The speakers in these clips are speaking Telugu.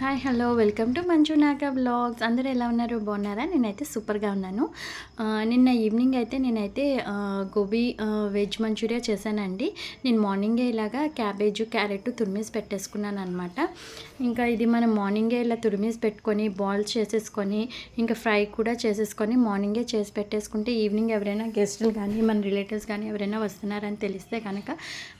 Hi hello welcome to Manju Naga blogs అందరూ ఎలా ఉన్నారు? బాగున్నారా? నేనైతే సూపర్గా ఉన్నాను. నిన్న ఈవినింగ్ అయితే నేనైతే గోబీ వెజ్ మంచూరియా చేశానండి. నేను మార్నింగే ఇలాగా క్యాబేజ్ క్యారెట్ తురిమేసి పెట్టేసుకున్నాను అనమాట ఇంకా ఇది మనం మార్నింగే ఇలా తురిమేసి పెట్టుకొని బాల్స్ చేసేసుకొని ఇంకా ఫ్రై కూడా చేసేసుకొని మార్నింగే చేసి పెట్టేసుకుంటే ఈవినింగ్ ఎవరైనా గెస్టులు కానీ మన రిలేటివ్స్ కానీ ఎవరైనా వస్తున్నారని తెలిస్తే కనుక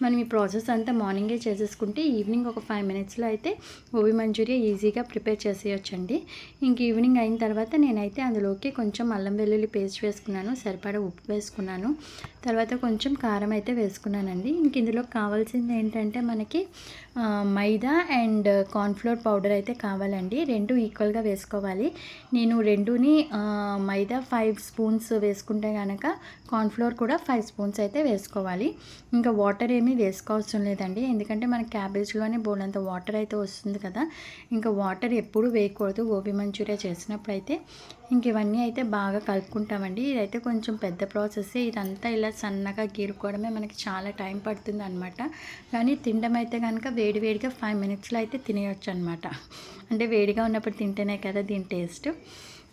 మనం ఈ ప్రాసెస్ అంతా మార్నింగే చేసేసుకుంటే ఈవినింగ్ ఒక ఫైవ్ మినిట్స్లో అయితే గోబీ మంచూరియా ఈజీగా ప్రిపేర్ చేసేయొచ్చండి. ఇంక ఈవినింగ్ అయిన తర్వాత నేనైతే అందులోకి కొంచెం అల్లం వెల్లుల్లి పేస్ట్ వేసుకున్నాను సరిపడా ఉప్పు వేసుకున్నాను. తర్వాత కొంచెం కారం అయితే వేసుకున్నానండి. ఇంక ఇందులో కావాల్సింది ఏంటంటే మనకి మైదా అండ్ కార్న్ఫ్లోర్ పౌడర్ అయితే కావాలండి. రెండు ఈక్వల్గా వేసుకోవాలి. నేను రెండుని మైదా ఫైవ్ స్పూన్స్ వేసుకుంటే కనుక కార్న్ఫ్లోర్ కూడా ఫైవ్ స్పూన్స్ అయితే వేసుకోవాలి. ఇంకా వాటర్ ఏమీ వేసుకోవాల్సిన లేదండి. ఎందుకంటే మన క్యాబేజ్లోనే బోలంత వాటర్ అయితే వస్తుంది కదా. ఇంకా వాటర్ ఎప్పుడు వేయకూడదు. గోబీ మంచూరియా చేసినప్పుడు అయితే ఇంక ఇవన్నీ అయితే బాగా కలుపుకుంటామండి. ఇదైతే కొంచెం పెద్ద ప్రాసెస్ ఇదంతా ఇలా సన్నగా గీరుకోవడమే మనకి చాలా టైం పడుతుంది అనమాట కానీ తినడం అయితే కనుక వేడివేడిగా ఫైవ్ మినిట్స్లో అయితే తినేయొచ్చు అనమాట అంటే వేడిగా ఉన్నప్పుడు తింటేనే కదా దీని టేస్ట్.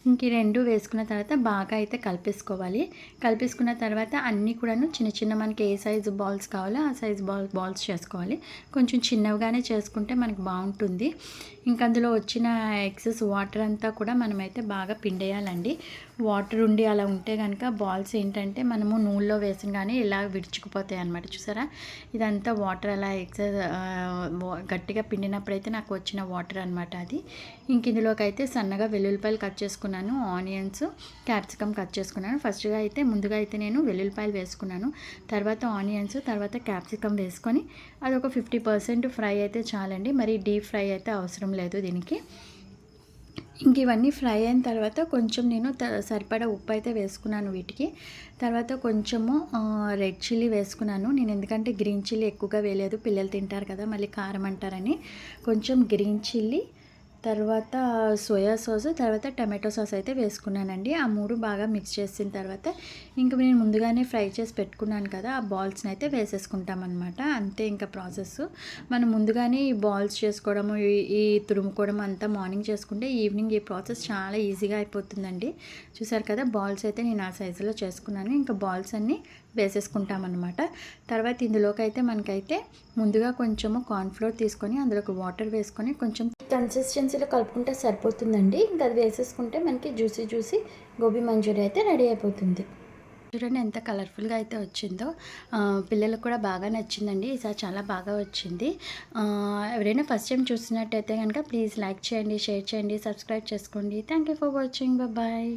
ఇంక రెండు వేసుకున్న తర్వాత బాగా అయితే కలిపేసుకోవాలి. కలిపేసుకున్న తర్వాత అన్నీ కూడాను చిన్న చిన్న మనకి ఏ సైజు బాల్స్ కావాలో ఆ సైజు బాల్ బాల్స్ చేసుకోవాలి. కొంచెం చిన్నవిగానే చేసుకుంటే మనకి బాగుంటుంది. ఇంక అందులో వచ్చిన ఎక్సెస్ వాటర్ అంతా కూడా మనమైతే బాగా పిండేయాలండి. వాటర్ ఉండి అలా ఉంటే కనుక బాల్స్ ఏంటంటే మనము నూనెలో వేసిన కానీ ఇలా విడుచుకుపోతాయి అనమాట చూసారా? ఇదంతా వాటర్ అలా ఎక్సెస్ గట్టిగా పిండినప్పుడైతే నాకు వచ్చిన వాటర్ అనమాట అది. ఇంక ఇందులోకి అయితే సన్నగా వెల్లుల్లిపాయలు కట్ వేసుకున్నాను ఆనియన్స్ క్యాప్సికమ్ కట్ చేసుకున్నాను. ఫస్ట్గా అయితే ముందుగా అయితే నేను వెల్లుల్లిపాయలు వేసుకున్నాను. తర్వాత ఆనియన్స్ తర్వాత క్యాప్సికమ్ వేసుకొని అది ఒక ఫిఫ్టీ పర్సెంట్ ఫ్రై అయితే చాలండి. మరి డీప్ ఫ్రై అయితే అవసరం లేదు దీనికి. ఇంక ఇవన్నీ ఫ్రై అయిన తర్వాత కొంచెం నేను త- సరిపడా ఉప్పు అయితే వేసుకున్నాను వీటికి. తర్వాత కొంచెము రెడ్ చిల్లీ వేసుకున్నాను. నేను ఎందుకంటే గ్రీన్ చిల్లీ ఎక్కువగా వేయలేదు. పిల్లలు తింటారు కదా మళ్ళీ కారం అంటారని. కొంచెం గ్రీన్ చిల్లీ తర్వాత సోయా సాస్ తర్వాత టమాటో సాస్ అయితే వేసుకున్నానండి. ఆ మూడు బాగా మిక్స్ చేసిన తర్వాత ఇంకా నేను ముందుగానే ఫ్రై చేసి పెట్టుకున్నాను కదా ఆ బాల్స్ని అయితే వేసేసుకుంటాం అనమాట అంతే ఇంకా ప్రాసెస్. మనం ముందుగానే ఈ బాల్స్ చేసుకోవడము ఈ- ఈ తురుముకోవడం అంతా మార్నింగ్ చేసుకుంటే ఈవినింగ్ ఈ ప్రాసెస్ చాలా ఈజీగా అయిపోతుందండి. చూసారు కదా బాల్స్ అయితే నేను ఆ సైజులో చేసుకున్నాను. ఇంకా బాల్స్ అన్నీ వేసేసుకుంటామన్నమాట. తర్వాత ఇందులోకి అయితే మనకైతే ముందుగా కొంచెము కార్న్ఫ్లోర్ తీసుకొని అందులోకి వాటర్ వేసుకొని కొంచెం కన్సిస్టెన్సీలో కలుపుకుంటే సరిపోతుందండి. ఇంకా అది వేసేసుకుంటే మనకి జ్యూసీ జ్యూసీ గోబీ మంచూరియా అయితే రెడీ అయిపోతుంది. చూడండి ఎంత కలర్ఫుల్గా అయితే వచ్చిందో. పిల్లలకు కూడా బాగా నచ్చిందండి. ఈసారి చాలా బాగా వచ్చింది. ఎవరైనా ఫస్ట్ టైం చూసినట్టయితే కనుక ప్లీజ్ లైక్ చేయండి షేర్ చేయండి సబ్స్క్రైబ్ చేసుకోండి. Thank you for watching. Bye.